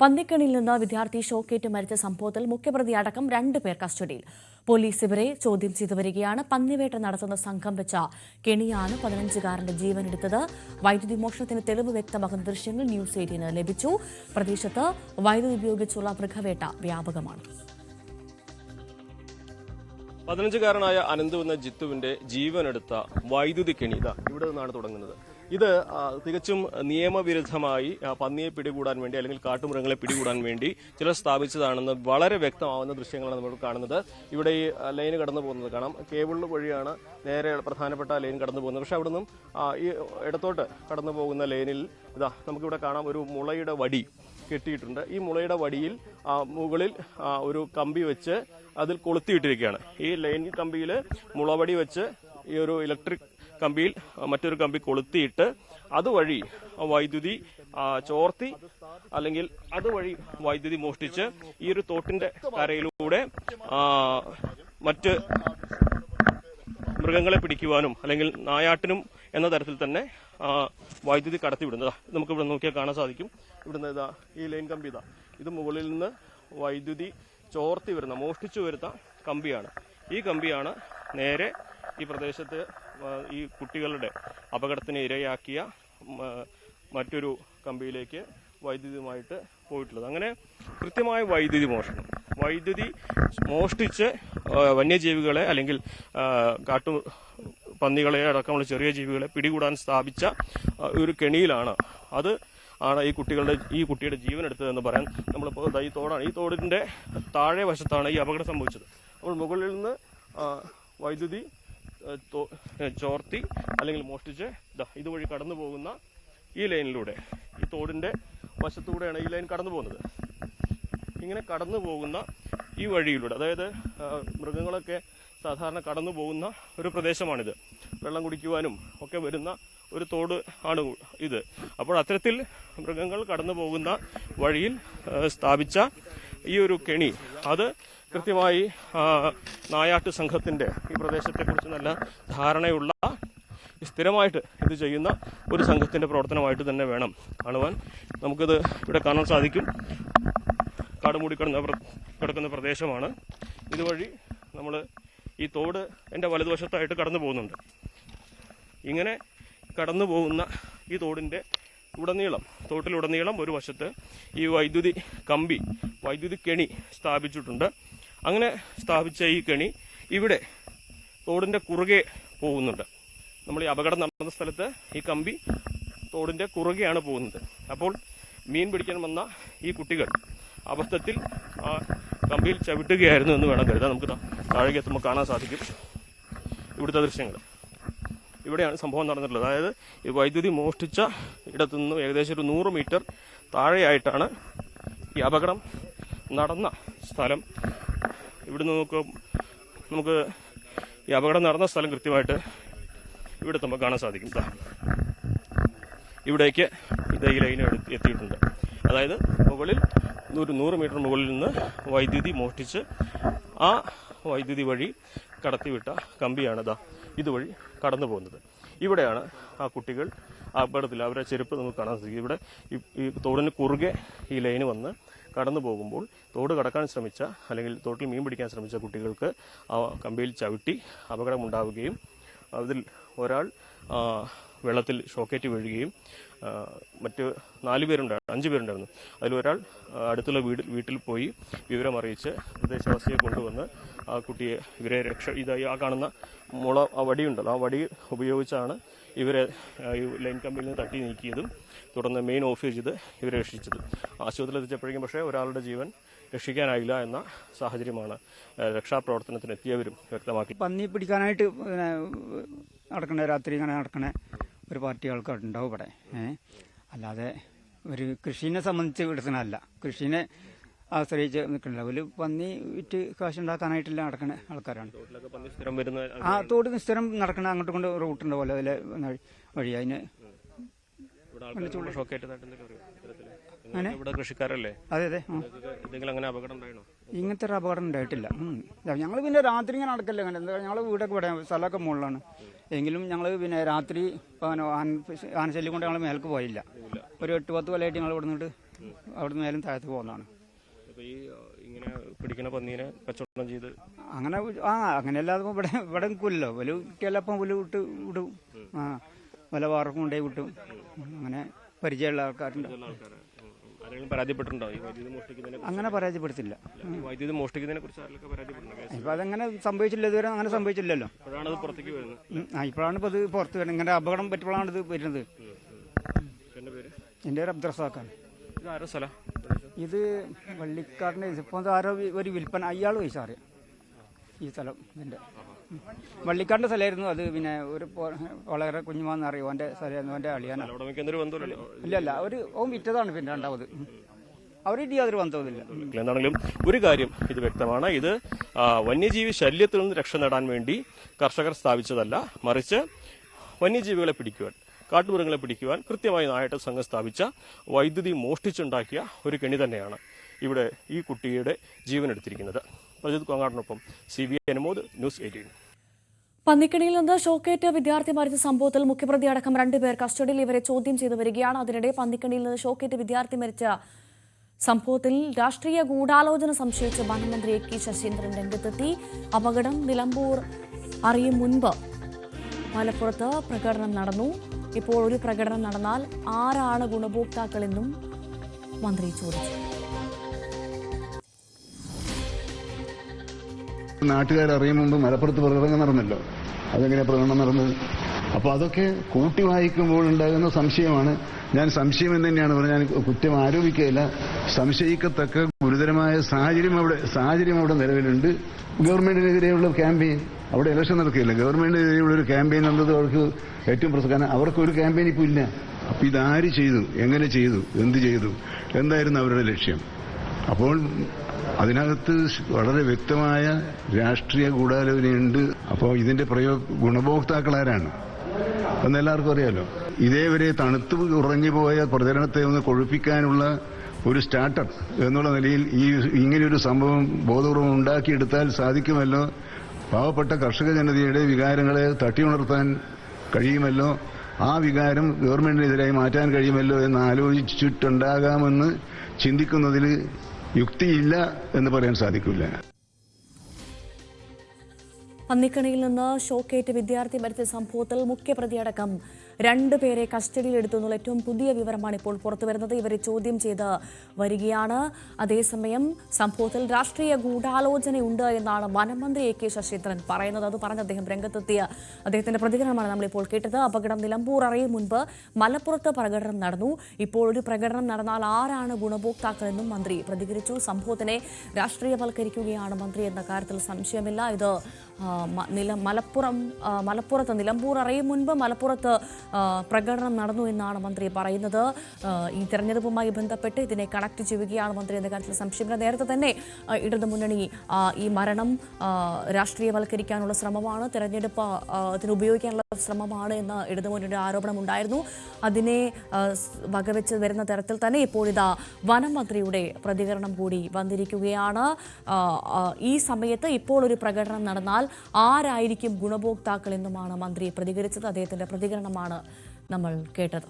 പന്നിക്കണിയിൽ നിന്ന് വിദ്യാർത്ഥി ഷോക്കേറ്റ് മരിച്ച സംഭവത്തിൽ മുഖ്യപ്രതി അടക്കം രണ്ടുപേർ കസ്റ്റഡിയിൽ. പോലീസ് ഇവരെ ചോദ്യം ചെയ്തു വരികയാണ്. പന്നിവേട്ട നടത്തുന്ന സംഘം വെച്ച കെണിയാണ് പതിനഞ്ചുകാരന്റെ ജീവനെടുത്തത് വൈദ്യുതി മോഷണത്തിന് തെളിവ് വ്യക്തമാക്കുന്ന ദൃശ്യങ്ങൾ ന്യൂസ് എയ്റ്റീന് ലഭിച്ചു. പ്രദേശത്ത് വൈദ്യുതി ഉപയോഗിച്ചുള്ള മൃഗവേട്ട വ്യാപകമാണ്. പതിനഞ്ചുകാരനായ അനന്തു എന്ന ജിത്തുവിന്റെ ജീവനെടുത്ത വൈദ്യുതി കെണി ഇതാ ഇവിടെ നിന്നാണ് തുടങ്ങുന്നത്. ഇത് തികച്ചും നിയമവിരുദ്ധമായി പന്നിയെ പിടികൂടാൻ വേണ്ടി അല്ലെങ്കിൽ കാട്ടുമൃഗങ്ങളെ പിടികൂടാൻ വേണ്ടി ചിലർ സ്ഥാപിച്ചതാണെന്ന് വളരെ വ്യക്തമാവുന്ന ദൃശ്യങ്ങളാണ് നമ്മൾ കാണുന്നത്. ഇവിടെ ഈ ലൈൻ കടന്നു പോകുന്നത് കാണാം. കേബിൾ വഴിയാണ് നേരെ പ്രധാനപ്പെട്ട ലൈൻ കടന്നു പോകുന്നത്. പക്ഷേ അവിടെ നിന്നും ഈ ഇടത്തോട്ട് കടന്നു പോകുന്ന ലൈനിൽ ഇതാ നമുക്കിവിടെ കാണാം ഒരു മുളയുടെ വടി കെട്ടിയിട്ടുണ്ട്. ഈ മുളയുടെ വടിയിൽ മുകളിൽ ഒരു കമ്പി വെച്ച് അതിൽ കൊളുത്തിയിട്ടിരിക്കുകയാണ്. ഈ ലൈൻ കമ്പിയിൽ മുളവടി വെച്ച് ഈ ഒരു ഇലക്ട്രിക് കമ്പിയിൽ മറ്റൊരു കമ്പി കൊളുത്തിയിട്ട് അതുവഴി വൈദ്യുതി ചോർത്തി അല്ലെങ്കിൽ അതുവഴി വൈദ്യുതി മോഷ്ടിച്ച് ഈ ഒരു തോട്ടിന്റെ കരയിലൂടെ മറ്റ് മൃഗങ്ങളെ പിടിക്കുവാനും അല്ലെങ്കിൽ നായാട്ടിനും എന്ന തരത്തിൽ തന്നെ വൈദ്യുതി കടത്തിവിടുന്നത്. നമുക്ക് ഇവിടെ നോക്കിയാൽ കാണാൻ സാധിക്കും. ഇവിടുന്ന് ഇതാ ഈ ലൈൻ കമ്പി ഇതാ. ഇത് മുകളിൽ നിന്ന് വൈദ്യുതി ചോർത്തി വരുന്ന മോഷ്ടിച്ചു വരുന്ന കമ്പിയാണ്. ഈ കമ്പിയാണ് നേരെ ഈ പ്രദേശത്ത് ഈ കുട്ടികളുടെ അപകടത്തിന് ഇരയാക്കിയ മറ്റൊരു കമ്പിയിലേക്ക് വൈദ്യുതിയുമായിട്ട് പോയിട്ടുള്ളത്. അങ്ങനെ കൃത്യമായ വൈദ്യുതി മോഷണം. വൈദ്യുതി മോഷ്ടിച്ച് വന്യജീവികളെ അല്ലെങ്കിൽ കാട്ടു പന്നികളെ അടക്കമുള്ള ചെറിയ ജീവികളെ പിടികൂടാൻ സ്ഥാപിച്ച ഒരു കെണിയിലാണ് അത് ആണ് ഈ കുട്ടികളുടെ ഈ കുട്ടിയുടെ ജീവൻ എടുത്തതെന്ന് പറയാൻ നമ്മളിപ്പോൾ ഈ തോടാണ്. ഈ തോടിന്റെ താഴെ വശത്താണ് ഈ അപകടം സംഭവിച്ചത്. അപ്പോൾ മുകളിൽ നിന്ന് വൈദ്യുതി ചോർത്തി അല്ലെങ്കിൽ മോഷ്ടിച്ച് ഇതുവഴി കടന്നു പോകുന്ന ഈ ലൈനിലൂടെ ഈ തോടിന്റെ വശത്തൂടെയാണ് ഈ ലൈൻ കടന്നു പോകുന്നത്. ഇങ്ങനെ കടന്നു പോകുന്ന ഈ വഴിയിലൂടെ അതായത് മൃഗങ്ങളൊക്കെ സാധാരണ കടന്നു പോകുന്ന ഒരു പ്രദേശമാണിത്. വെള്ളം കുടിക്കുവാനും ഒക്കെ വരുന്ന ഒരു തോട് ആണ് ഇത്. അപ്പോൾ അത്തരത്തിൽ മൃഗങ്ങൾ കടന്നു പോകുന്ന വഴിയിൽ സ്ഥാപിച്ച ഈ ഒരു കെണി അത് കൃത്യമായി നായാട്ട് സംഘത്തിന്റെ ഈ പ്രദേശത്തെക്കുറിച്ച് നല്ല ധാരണയുള്ള സ്ഥിരമായിട്ട് ഇത് ചെയ്യുന്ന ഒരു സംഘത്തിന്റെ പ്രവർത്തനമായിട്ട് തന്നെ വേണം കാണുവാൻ. നമുക്കിത് ഇവിടെ കാണാൻ സാധിക്കും. കാട് കിടന്ന കിടക്കുന്ന പ്രദേശമാണ്. ഇതുവഴി നമ്മൾ ഈ തോട് എന്റെ വലതുവശത്തായിട്ട് കടന്നു പോകുന്നുണ്ട് ഇങ്ങനെ കടന്നു പോകുന്ന ഈ തോടിന്റെ ഉടനീളം തോട്ടിലുടനീളം ഒരു വശത്ത് ഈ വൈദ്യുതി കമ്പി വൈദ്യുതി കെണി സ്ഥാപിച്ചിട്ടുണ്ട്. അങ്ങനെ സ്ഥാപിച്ച ഈ കെണി ഇവിടെ തോടിന്റെ കുറുകെ പോകുന്നുണ്ട്. നമ്മൾ ഈ അപകടം നടന്ന സ്ഥലത്ത് ഈ കമ്പി തോടിന്റെ കുറുകെയാണ് പോകുന്നത്. അപ്പോൾ മീൻ പിടിക്കാൻ വന്ന ഈ കുട്ടികൾ അബദ്ധത്തിൽ ആ കമ്പിയിൽ ചവിട്ടുകയായിരുന്നു എന്ന് വേണം കരുതാൻ. നമുക്ക് താഴേക്ക് എത്തുമ്പോൾ കാണാൻ സാധിക്കും ഇവിടുത്തെ ദൃശ്യങ്ങൾ. ഇവിടെയാണ് സംഭവം നടന്നിട്ടുള്ളത്. അതായത് ഈ വൈദ്യുതി മോഷ്ടിച്ച ഇടത്തു നിന്നും ഏകദേശം ഒരു നൂറ് മീറ്റർ താഴെയായിട്ടാണ് ഈ അപകടം നടന്ന സ്ഥലം. ഇവിടുന്ന് നമുക്ക് നമുക്ക് ഈ അപകടം നടന്ന സ്ഥലം കൃത്യമായിട്ട് ഇവിടെ നമുക്ക് കാണാൻ സാധിക്കും. ഇവിടേക്ക് ഇത് ലൈൻ എത്തിയിട്ടുണ്ട്. അതായത് മുകളിൽ ഒരു നൂറ് മീറ്റർ മുകളിൽ നിന്ന് വൈദ്യുതി മോഷ്ടിച്ച് ആ വൈദ്യുതി വഴി കടത്തിവിട്ട കമ്പിയാണ് ഇതാ ഇതുവഴി കടന്നു പോകുന്നത്. ഇവിടെയാണ് ആ കുട്ടികൾ അപകടത്തിൽ അവരുടെ ചെരുപ്പ് നമുക്ക് കാണാൻ സാധിക്കും. ഇവിടെ ഈ- തോടിന് കുറുകെ ഈ ലൈന് വന്ന് കടന്നു പോകുമ്പോൾ തോട് കടക്കാൻ ശ്രമിച്ച അല്ലെങ്കിൽ തോട്ടിൽ മീൻ പിടിക്കാൻ ശ്രമിച്ച കുട്ടികൾക്ക് ആ കമ്പിയിൽ ചവിട്ടി അപകടമുണ്ടാവുകയും അതിൽ ഒരാൾ വെള്ളത്തിൽ ഷോക്കേറ്റ് വീഴുകയും മറ്റ് നാല് പേരുണ്ടായിരുന്നു. അഞ്ച് പേരുണ്ടായിരുന്നു അതിലൊരാൾ അടുത്തുള്ള വീട് വീട്ടിൽ പോയി വിവരം അറിയിച്ച് പ്രദേശവാസിയെ കൊണ്ടുവന്ന് ആ കുട്ടിയെ ഇവരെ രക്ഷ ഇതായി ആ കാണുന്ന മുള ആ വടിയുണ്ടല്ലോ ആ വടി ഉപയോഗിച്ചാണ് ഇവരെ ലൈൻ കമ്പിയിൽ നിന്ന് തട്ടി നീക്കിയതും തുടർന്ന് മെയിൻ ഓഫ് ചെയ്ത് ഇവരെ രക്ഷിച്ചത്. ആശുപത്രിയിൽ എത്തിച്ചപ്പോഴേക്കും പക്ഷേ ഒരാളുടെ ജീവൻ രക്ഷിക്കാനായില്ല എന്ന സാഹചര്യമാണ് രക്ഷാപ്രവർത്തനത്തിന് എത്തിയവരും വ്യക്തമാക്കി. പന്നി പിടിക്കാനായിട്ട് നടക്കണ രാത്രി ഇങ്ങനെ നടക്കണേ ഒരു പാർട്ടി ആൾക്കാരുണ്ടാവും ഇവിടെ അല്ലാതെ ഒരു കൃഷിനെ സംബന്ധിച്ച് എടുക്കണമല്ല കൃഷിനെ ആശ്രയിച്ച് നിൽക്കണില്ല. ഒരു പന്നി വിറ്റ് കാശുണ്ടാക്കാനായിട്ടില്ല നടക്കണ ആൾക്കാരാണ്. ആ തോട് സ്ഥിരം നടക്കണ അങ്ങോട്ട് കൊണ്ട് റൂട്ടുണ്ട് പോലെ അതിലെ വഴി അതിന് കൃഷിക്കാരല്ലേ? അതെ അതെ. ഇങ്ങനത്തെ ഒരു അപകടം ഉണ്ടായിട്ടില്ല. ഞങ്ങൾ പിന്നെ രാത്രി ഇങ്ങനെ നടക്കല്ലേ ഞങ്ങൾ വീടൊക്കെ ഇവിടെ സ്ഥലമൊക്കെ മുകളിലാണ്. എങ്കിലും ഞങ്ങൾ പിന്നെ രാത്രി ആനശല്യം കൊണ്ട് ഞങ്ങൾ മേൽക്ക് പോയില്ല. ഒരു എട്ട് പത്ത് കൊല്ലമായിട്ട് ഞങ്ങൾ ഇവിടെ നിന്നിട്ട് അവിടെ നിന്ന് മേലും താഴത്ത് പോകുന്നതാണ്. ഇങ്ങനെ പിടിക്കണ പന്നീനെ കച്ചവടം ചെയ്ത് അങ്ങനെ ആ അങ്ങനെയല്ലാതെ ഇവിടെ ഇവിടെ നിൽക്കില്ലല്ലോ വല കിട്ടിയാലപ്പം വല വിട്ട് വിടും. ആ വല വാർക്കും കൊണ്ടേ വിട്ടും. അങ്ങനെ പരിചയമുള്ള ആൾക്കാരുണ്ട്. അങ്ങനെ പരാജയപ്പെടുത്തില്ല വൈദ്യുതി മോഷ്ടിക്കുന്നതിനെ കുറിച്ച് ഇപ്പം അതങ്ങനെ സംഭവിച്ചില്ല. ഇതുവരെ അങ്ങനെ സംഭവിച്ചില്ലല്ലോ. അപ്പോഴാണ് അത് പുറത്തേക്ക് വരുന്നത്. ആ ഇപ്പോഴാണ് ഇപ്പോൾ ഇത് പുറത്ത് വരുന്നത്. ഇങ്ങനെ അപകടം പറ്റുമ്പോഴാണ് ഇത് വരുന്നത്. എന്റെ പേര്? എന്റെ അബ്ദുറസാക്കാണ് ഇത് വള്ളിക്കാടിന്റെ ഇപ്പോൾ ആരോ ഒരു വിൽപ്പന അയാൾ പൈസ അറിയാം ഈ സ്ഥലം ഇതിന്റെ വള്ളിക്കാടിന്റെ സ്ഥലമായിരുന്നു അത്. പിന്നെ ഒരു വളരെ കുഞ്ഞുമാന്ന് അറിയും ഓന്റെ സ്ഥലമായിരുന്നു. എന്റെ അളിയാനാണ് ഇല്ല അല്ല ഒരു ഓം വിറ്റതാണ് പിന്നെ രണ്ടാമത്. അവരുടെ യാതൊരു ബന്ധവുമില്ല. എന്താണെങ്കിലും ഒരു കാര്യം ഇത് വ്യക്തമാണ്. ഇത് വന്യജീവി ശല്യത്തിൽ നിന്ന് രക്ഷ നേടാൻ വേണ്ടി കർഷകർ സ്ഥാപിച്ചതല്ല. മറിച്ച് വന്യജീവികളെ പിടിക്കുവാൻ കാട്ടുമൃഗങ്ങളെ പിടിക്കുവാൻ കൃത്യമായി നായട്ട സംഘം സ്ഥാപിച്ച വൈദ്യുതി മോഷ്ടിച്ചുണ്ടാക്കിയ ഒരു കെണി തന്നെയാണ് ഇവിടെ ഈ കുട്ടിയുടെ ജീവൻ എടുത്തിരിക്കുന്നത് Prajith കോങ്ങാടിനൊപ്പം C B I Anumod news eighteen. പന്നിക്കണിയിൽ നിന്ന് ഷോക്കേറ്റ് വിദ്യാർത്ഥി മരിച്ച സംഭവത്തിൽ മുഖ്യപ്രതി അടക്കം രണ്ടുപേർ കസ്റ്റഡിയിൽ ഇവരെ ചോദ്യം ചെയ്തു വരികയാണ്. അതിനിടെ പന്നിക്കണിയിൽ നിന്ന് ഷോക്കേറ്റ് വിദ്യാർത്ഥി മരിച്ച സംഭവത്തിൽ രാഷ്ട്രീയ ഗൂഢാലോചന സംശയിച്ച് വനമന്ത്രി എ കെ ശശീന്ദ്രൻ രംഗത്തെത്തി. അപകടം നിലമ്പൂർ അറിയും മുൻപ് മലപ്പുറത്ത് പ്രകടനം നടന്നു. ഇപ്പോൾ ഒരു പ്രകടനം നടന്നാൽ ആരാണ് ഗുണഭോക്താക്കളെന്നും മന്ത്രി ചോദിച്ചു. നാട്ടുകാരറിയും മുമ്പ് മലപ്പുറത്ത് പ്രകടനം നടന്നല്ലോ. അതെങ്ങനെ പ്രകടനം നടന്നത്? അപ്പൊ അതൊക്കെ കൂട്ടി വായിക്കുമ്പോൾ ഉണ്ടാകുന്ന സംശയമാണ്. ഞാൻ സംശയം എന്ന് തന്നെയാണ് പറഞ്ഞത്. ഞാൻ കുറ്റം ആരോപിക്കുകയില്ല. സംശയിക്കത്തക്ക ഗുരുതരമായ സാഹചര്യം അവിടെ സാഹചര്യം അവിടെ നിലവിലുണ്ട്. ഗവൺമെന്റിനെതിരെയുള്ള ക്യാമ്പയിൻ അവിടെ ഇലക്ഷൻ നടക്കുകയില്ല. ഗവൺമെന്റിനെതിരെയുള്ള ഒരു ക്യാമ്പയിൻ എന്നത് അവർക്ക് ഏറ്റവും പ്രധാന. അവർക്ക് ഒരു ക്യാമ്പയിൻ ഇപ്പോൾ ഇല്ല. അപ്പൊ ഇതാര് ചെയ്തു? എങ്ങനെ ചെയ്തു? എന്ത് ചെയ്തു? എന്തായിരുന്നു അവരുടെ ലക്ഷ്യം? അപ്പോൾ അതിനകത്ത് വളരെ വ്യക്തമായ രാഷ്ട്രീയ ഗൂഢാലോചനയുണ്ട്. അപ്പോൾ ഇതിന്റെ പ്രയോ ഗുണഭോക്താക്കൾ ആരാണ് എന്നെല്ലാവർക്കും അറിയാലോ? ഇതേവരെ തണുത്ത് ഉറങ്ങിപ്പോയ പോയ പ്രചരണത്തെ ഒന്ന് കൊഴുപ്പിക്കാനുള്ള ഒരു സ്റ്റാർട്ടപ്പ് എന്നുള്ള നിലയിൽ ഈ ഇങ്ങനെയൊരു സംഭവം ബോധപൂർവം ഉണ്ടാക്കിയെടുത്താൽ സാധിക്കുമല്ലോ. പാവപ്പെട്ട കർഷക ജനതയുടെ വികാരങ്ങളെ തട്ടിയുണർത്താൻ കഴിയുമല്ലോ. ആ വികാരം ഗവൺമെന്റിനെതിരായി മാറ്റാൻ കഴിയുമല്ലോ എന്ന് ആലോചിച്ചിട്ടുണ്ടാകാമെന്ന് ചിന്തിക്കുന്നതിൽ യുക്തിയില്ല എന്ന് പറയാൻ സാധിക്കില്ല. പന്നിക്കണിയിൽ നിന്ന് ഷോക്കേറ്റ് വിദ്യാർത്ഥി മരിച്ച സംഭവത്തിൽ മുഖ്യപ്രതിയടക്കം രണ്ടുപേരെ കസ്റ്റഡിയിലെടുത്തു എന്നുള്ള ഏറ്റവും പുതിയ വിവരമാണ് ഇപ്പോൾ പുറത്തുവരുന്നത് ഇവരെ ചോദ്യം ചെയ്ത് വരികയാണ്. അതേസമയം സംഭവത്തിൽ രാഷ്ട്രീയ ഗൂഢാലോചനയുണ്ട് എന്നാണ് വനമന്ത്രി എ കെ ശശീന്ദ്രൻ പറയുന്നത്. അത് പറഞ്ഞ് അദ്ദേഹം രംഗത്തെത്തിയ അദ്ദേഹത്തിന്റെ പ്രതികരണമാണ് നമ്മളിപ്പോൾ കേട്ടത്. അപകടം നിലമ്പൂർ അറിയും മുൻപ് മലപ്പുറത്ത് പ്രകടനം നടന്നു. ഇപ്പോൾ ഒരു പ്രകടനം നടന്നാൽ ആരാണ് ഗുണഭോക്താക്കളെന്നും മന്ത്രി പ്രതികരിച്ചു. സംഭവത്തിനെ രാഷ്ട്രീയവൽക്കരിക്കുകയാണ് മന്ത്രി എന്ന കാര്യത്തിൽ സംശയമില്ല. ഇത് നില മലപ്പുറം മലപ്പുറത്ത് നിലമ്പൂർ അറിയും മുൻപ് മലപ്പുറത്ത് പ്രകടനം നടന്നു എന്നാണ് മന്ത്രി പറയുന്നത്. ഈ തെരഞ്ഞെടുപ്പുമായി ബന്ധപ്പെട്ട് ഇതിനെ കണക്ട് ചെയ്യുകയാണ് മന്ത്രി എന്ന കാര്യത്തിൽ സംശയമില്ല. നേരത്തെ തന്നെ ഇടതു ഇടതുമുന്നണി ഈ മരണം രാഷ്ട്രീയവൽക്കരിക്കാനുള്ള ശ്രമമാണ് തെരഞ്ഞെടുപ്പ് ഉപയോഗിക്കാനുള്ള ശ്രമമാണ് എന്ന ഇടതുമുന്നണിയുടെ ആരോപണം ഉണ്ടായിരുന്നു. അതിനെ വകവെച്ച് വരുന്ന തരത്തിൽ തന്നെ ഇപ്പോഴിതാ വനം മന്ത്രിയുടെ പ്രതികരണം കൂടി വന്നിരിക്കുകയാണ്. ഈ സമയത്ത് ഇപ്പോൾ ഒരു പ്രകടനം നടന്നാൽ ആരായിരിക്കും ഗുണഭോക്താക്കൾ എന്നുമാണ് മന്ത്രി പ്രതികരിച്ചത്. അദ്ദേഹത്തിന്റെ പ്രതികരണമാണ് നമ്മൾ കേട്ടത്.